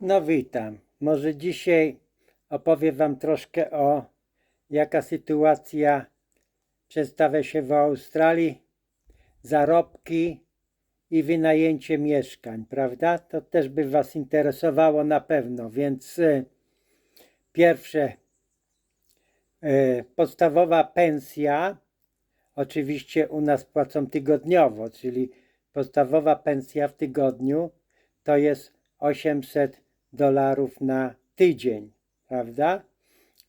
No witam. Może dzisiaj opowiem Wam troszkę o jaka sytuacja przedstawia się w Australii, zarobki i wynajęcie mieszkań, prawda? To też by Was interesowało na pewno, więc y, pierwsze y, podstawowa pensja, oczywiście u nas płacą tygodniowo, czyli podstawowa pensja w tygodniu to jest 800 dolarów na tydzień, prawda?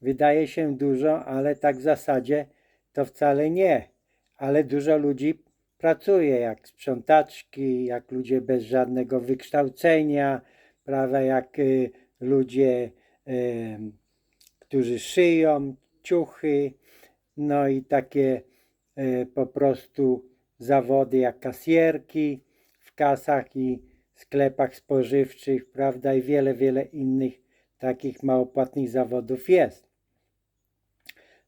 Wydaje się dużo, ale tak w zasadzie to wcale nie. Ale dużo ludzi pracuje, jak sprzątaczki, jak ludzie bez żadnego wykształcenia, prawda, jak y, ludzie, y, którzy szyją ciuchy, no i takie y, po prostu zawody jak kasjerki w kasach i sklepach spożywczych, prawda, i wiele, wiele innych takich małopłatnych zawodów jest.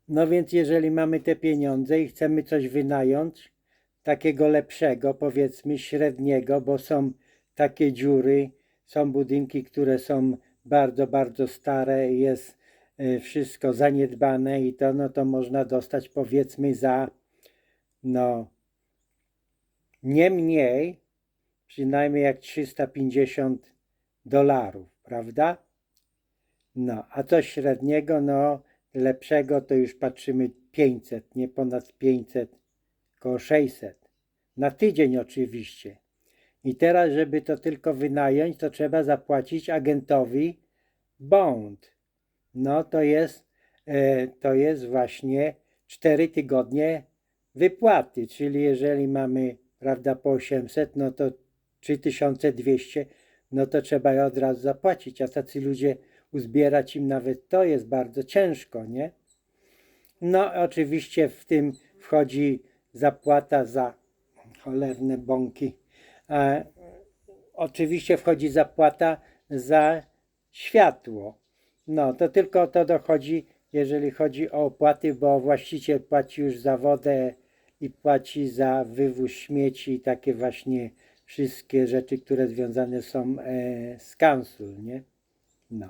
No więc jeżeli mamy te pieniądze i chcemy coś wynająć, takiego lepszego, powiedzmy średniego, bo są takie dziury, są budynki, które są bardzo, bardzo stare, jest y, wszystko zaniedbane i to, no to można dostać powiedzmy za, no, nie mniej, przynajmniej jak 350 dolarów, prawda? No, a coś średniego, no lepszego to już patrzymy 500, nie ponad 500, koło 600. Na tydzień oczywiście. I teraz, żeby to tylko wynająć, to trzeba zapłacić agentowi bond. No to jest, e, to jest właśnie 4 tygodnie wypłaty, czyli jeżeli mamy, prawda, po 800, no to 3200, no to trzeba je od razu zapłacić, a tacy ludzie uzbierać im nawet to jest bardzo ciężko, nie? No, oczywiście w tym wchodzi zapłata za cholerne bąki. E, oczywiście wchodzi zapłata za światło. No, to tylko to dochodzi, jeżeli chodzi o opłaty, bo właściciel płaci już za wodę i płaci za wywóz śmieci i takie właśnie wszystkie rzeczy, które związane są e, z kansul, nie? No.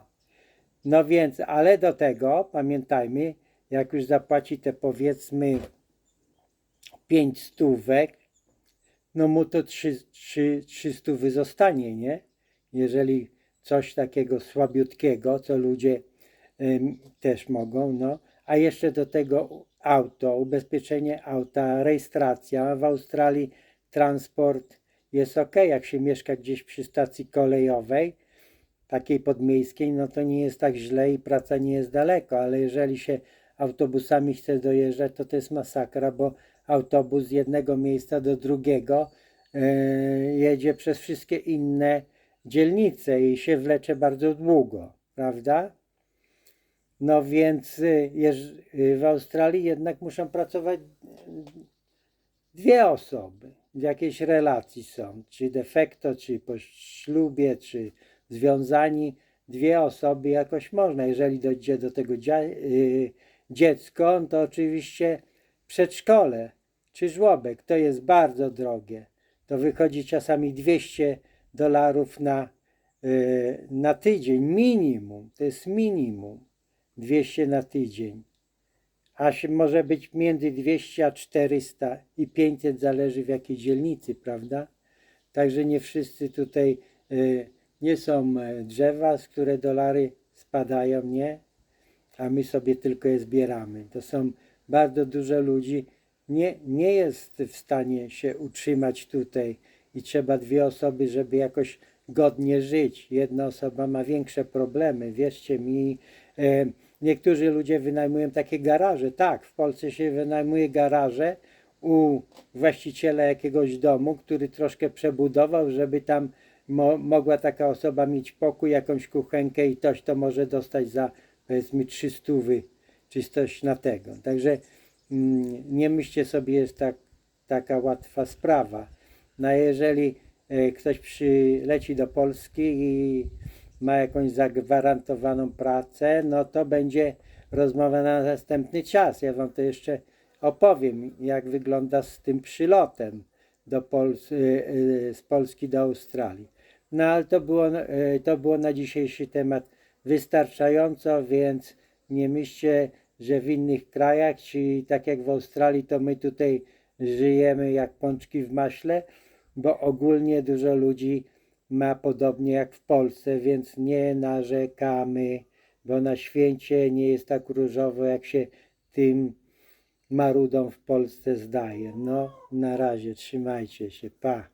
No więc, ale do tego pamiętajmy, jak już zapłaci te powiedzmy 5 stówek, no mu to 3, 3, 3 stówy zostanie, nie? Jeżeli coś takiego słabiutkiego, co ludzie ym, też mogą, no. A jeszcze do tego auto, ubezpieczenie auta, rejestracja. W Australii transport jest ok, jak się mieszka gdzieś przy stacji kolejowej, takiej podmiejskiej, no to nie jest tak źle i praca nie jest daleko, ale jeżeli się autobusami chce dojeżdżać, to to jest masakra, bo autobus z jednego miejsca do drugiego yy, jedzie przez wszystkie inne dzielnice i się wlecze bardzo długo, prawda? No więc y, y, w Australii jednak muszą pracować dwie osoby w jakiejś relacji są, czy de facto, czy po ślubie, czy związani, dwie osoby jakoś można. Jeżeli dojdzie do tego y, dziecko, to oczywiście przedszkole czy żłobek, to jest bardzo drogie. To wychodzi czasami 200 dolarów na, y, na tydzień, minimum, to jest minimum 200 na tydzień a się może być między 200 a 400 i 500, zależy w jakiej dzielnicy, prawda? Także nie wszyscy tutaj y, nie są e, drzewa, z które dolary spadają, nie? A my sobie tylko je zbieramy. To są bardzo dużo ludzi, nie, nie jest w stanie się utrzymać tutaj i trzeba dwie osoby, żeby jakoś godnie żyć. Jedna osoba ma większe problemy, wierzcie mi. Niektórzy ludzie wynajmują takie garaże. Tak, w Polsce się wynajmuje garaże u właściciela jakiegoś domu, który troszkę przebudował, żeby tam mo mogła taka osoba mieć pokój, jakąś kuchenkę i ktoś to może dostać za powiedzmy 300 czy coś na tego. Także mm, nie myślcie sobie, jest tak, taka łatwa sprawa. No jeżeli e, ktoś przyleci do Polski i ma jakąś zagwarantowaną pracę, no to będzie rozmowa na następny czas. Ja Wam to jeszcze opowiem, jak wygląda z tym przylotem do Pols y, y, z Polski do Australii. No ale to było, e, to było na dzisiejszy temat wystarczająco, więc nie myślcie, że w innych krajach, czy tak jak w Australii, to my tutaj żyjemy jak pączki w maśle, bo ogólnie dużo ludzi ma podobnie jak w Polsce, więc nie narzekamy, bo na święcie nie jest tak różowo, jak się tym marudom w Polsce zdaje. No, na razie, trzymajcie się, pa.